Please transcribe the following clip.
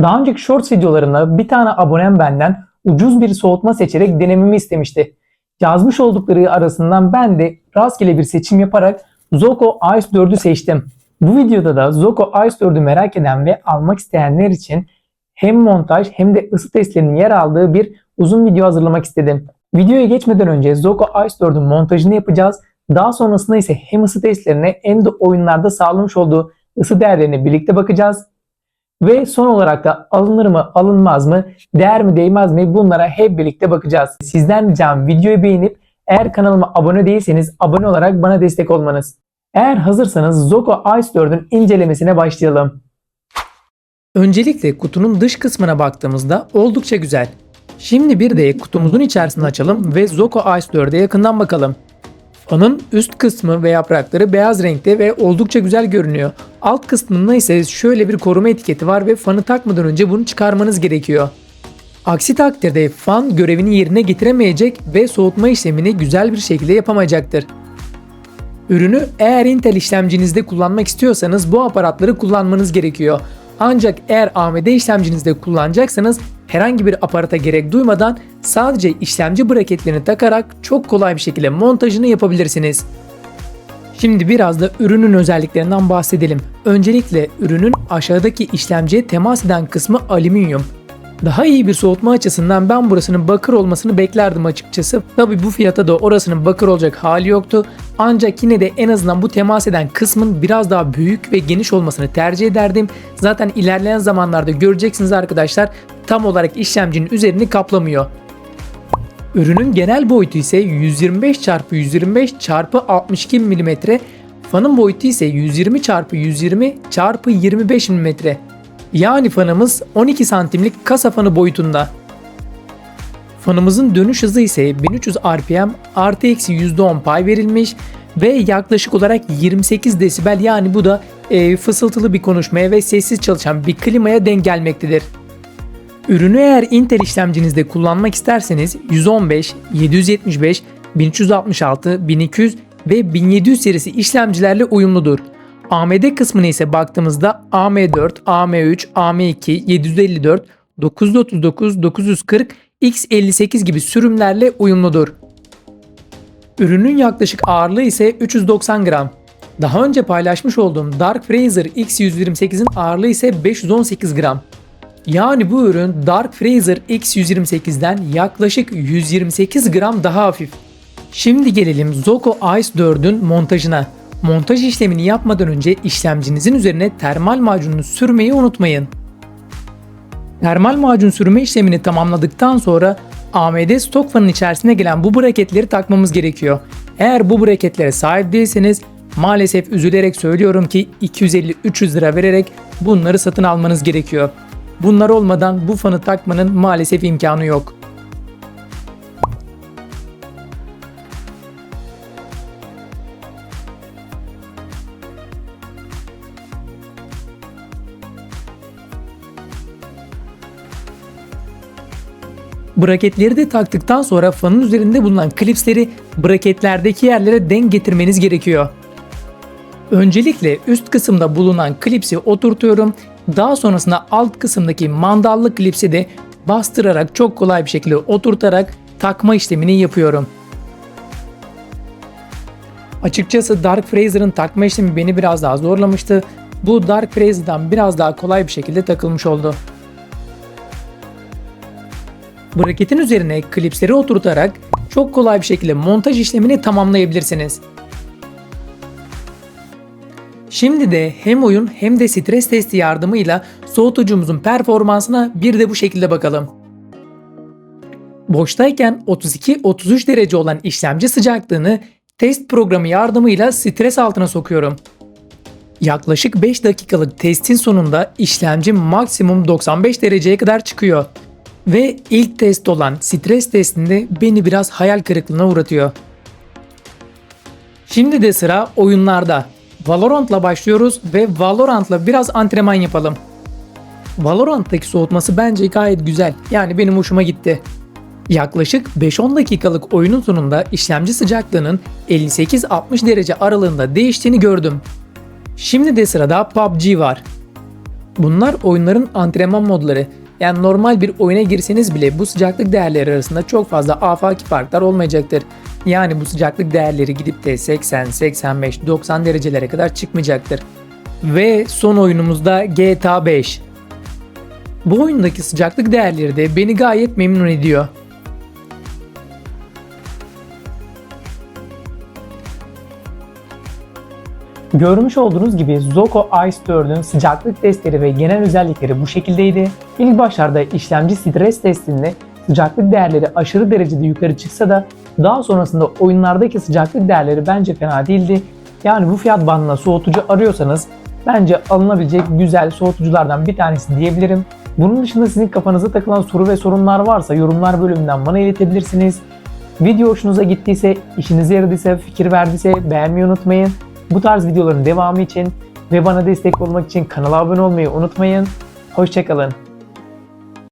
Daha önceki Shorts videolarında bir tane abonem benden ucuz bir soğutma seçerek denememi istemişti. Yazmış oldukları arasından ben de rastgele bir seçim yaparak Zoco Ice 4'ü seçtim. Bu videoda da Zoco Ice 4'ü merak eden ve almak isteyenler için hem montaj hem de ısı testlerinin yer aldığı bir uzun video hazırlamak istedim. Videoya geçmeden önce Zoco Ice 4'ün montajını yapacağız. Daha sonrasında ise hem ısı testlerine hem de oyunlarda sağlamış olduğu ısı değerlerine birlikte bakacağız. Ve son olarak da alınır mı alınmaz mı değer mi değmez mi bunlara hep birlikte bakacağız. Sizden ricam videoyu beğenip eğer kanalıma abone değilseniz abone olarak bana destek olmanız. Eğer hazırsanız Zoco Ice 4'ün incelemesine başlayalım. Öncelikle kutunun dış kısmına baktığımızda oldukça güzel. Şimdi bir de kutumuzun içerisini açalım ve Zoco Ice 4'e yakından bakalım. Fanın üst kısmı ve yaprakları beyaz renkte ve oldukça güzel görünüyor. Alt kısmında ise şöyle bir koruma etiketi var ve fanı takmadan önce bunu çıkarmanız gerekiyor. Aksi takdirde fan görevini yerine getiremeyecek ve soğutma işlemini güzel bir şekilde yapamayacaktır. Ürünü eğer Intel işlemcinizde kullanmak istiyorsanız bu aparatları kullanmanız gerekiyor. Ancak eğer AMD işlemcinizde kullanacaksanız herhangi bir aparata gerek duymadan sadece işlemci braketlerini takarak çok kolay bir şekilde montajını yapabilirsiniz. Şimdi biraz da ürünün özelliklerinden bahsedelim. Öncelikle ürünün aşağıdaki işlemciye temas eden kısmı alüminyum. Daha iyi bir soğutma açısından ben burasının bakır olmasını beklerdim açıkçası. Tabi bu fiyata da orasının bakır olacak hali yoktu. Ancak yine de en azından bu temas eden kısmın biraz daha büyük ve geniş olmasını tercih ederdim. Zaten ilerleyen zamanlarda göreceksiniz arkadaşlar tam olarak işlemcinin üzerini kaplamıyor. Ürünün genel boyutu ise 125 x 125 x 62 mm. Fanın boyutu ise 120 x 120 x 25 mm. Yani fanımız 12 santimlik kasa fanı boyutunda. Fanımızın dönüş hızı ise 1300 RPM artı eksi %10 pay verilmiş ve yaklaşık olarak 28 desibel yani bu da e, fısıltılı bir konuşmaya ve sessiz çalışan bir klimaya denk gelmektedir. Ürünü eğer Intel işlemcinizde kullanmak isterseniz 115, 775, 1366, 1200 ve 1700 serisi işlemcilerle uyumludur. AMD kısmına ise baktığımızda AM4, AM3, AM2, 754, 939, 940, X58 gibi sürümlerle uyumludur. Ürünün yaklaşık ağırlığı ise 390 gram. Daha önce paylaşmış olduğum Dark Fraser X128'in ağırlığı ise 518 gram. Yani bu ürün Dark Fraser X128'den yaklaşık 128 gram daha hafif. Şimdi gelelim Zoco Ice 4'ün montajına. Montaj işlemini yapmadan önce işlemcinizin üzerine termal macununu sürmeyi unutmayın. Termal macun sürme işlemini tamamladıktan sonra AMD stok fanın içerisine gelen bu braketleri takmamız gerekiyor. Eğer bu braketlere sahip değilseniz maalesef üzülerek söylüyorum ki 250-300 lira vererek bunları satın almanız gerekiyor. Bunlar olmadan bu fanı takmanın maalesef imkanı yok. Braketleri de taktıktan sonra fanın üzerinde bulunan klipsleri braketlerdeki yerlere denk getirmeniz gerekiyor. Öncelikle üst kısımda bulunan klipsi oturtuyorum. Daha sonrasında alt kısımdaki mandallı klipsi de bastırarak çok kolay bir şekilde oturtarak takma işlemini yapıyorum. Açıkçası Dark Fraser'ın takma işlemi beni biraz daha zorlamıştı. Bu Dark Fraser'dan biraz daha kolay bir şekilde takılmış oldu. Braketin üzerine klipsleri oturtarak çok kolay bir şekilde montaj işlemini tamamlayabilirsiniz. Şimdi de hem oyun hem de stres testi yardımıyla soğutucumuzun performansına bir de bu şekilde bakalım. Boştayken 32-33 derece olan işlemci sıcaklığını test programı yardımıyla stres altına sokuyorum. Yaklaşık 5 dakikalık testin sonunda işlemci maksimum 95 dereceye kadar çıkıyor. Ve ilk test olan stres testinde beni biraz hayal kırıklığına uğratıyor. Şimdi de sıra oyunlarda. Valorant'la başlıyoruz ve Valorant'la biraz antrenman yapalım. Valorant'taki soğutması bence gayet güzel. Yani benim hoşuma gitti. Yaklaşık 5-10 dakikalık oyunun sonunda işlemci sıcaklığının 58-60 derece aralığında değiştiğini gördüm. Şimdi de sırada PUBG var. Bunlar oyunların antrenman modları. Yani normal bir oyuna girseniz bile bu sıcaklık değerleri arasında çok fazla afaki farklar olmayacaktır. Yani bu sıcaklık değerleri gidip de 80, 85, 90 derecelere kadar çıkmayacaktır. Ve son oyunumuzda GTA 5. Bu oyundaki sıcaklık değerleri de beni gayet memnun ediyor. Görmüş olduğunuz gibi Zoco Ice 4'ün sıcaklık testleri ve genel özellikleri bu şekildeydi. İlk başlarda işlemci stres testinde sıcaklık değerleri aşırı derecede yukarı çıksa da daha sonrasında oyunlardaki sıcaklık değerleri bence fena değildi. Yani bu fiyat bandına soğutucu arıyorsanız bence alınabilecek güzel soğutuculardan bir tanesi diyebilirim. Bunun dışında sizin kafanıza takılan soru ve sorunlar varsa yorumlar bölümünden bana iletebilirsiniz. Video hoşunuza gittiyse, işinize yaradıysa, fikir verdiyse beğenmeyi unutmayın. Bu tarz videoların devamı için ve bana destek olmak için kanala abone olmayı unutmayın. Hoşçakalın.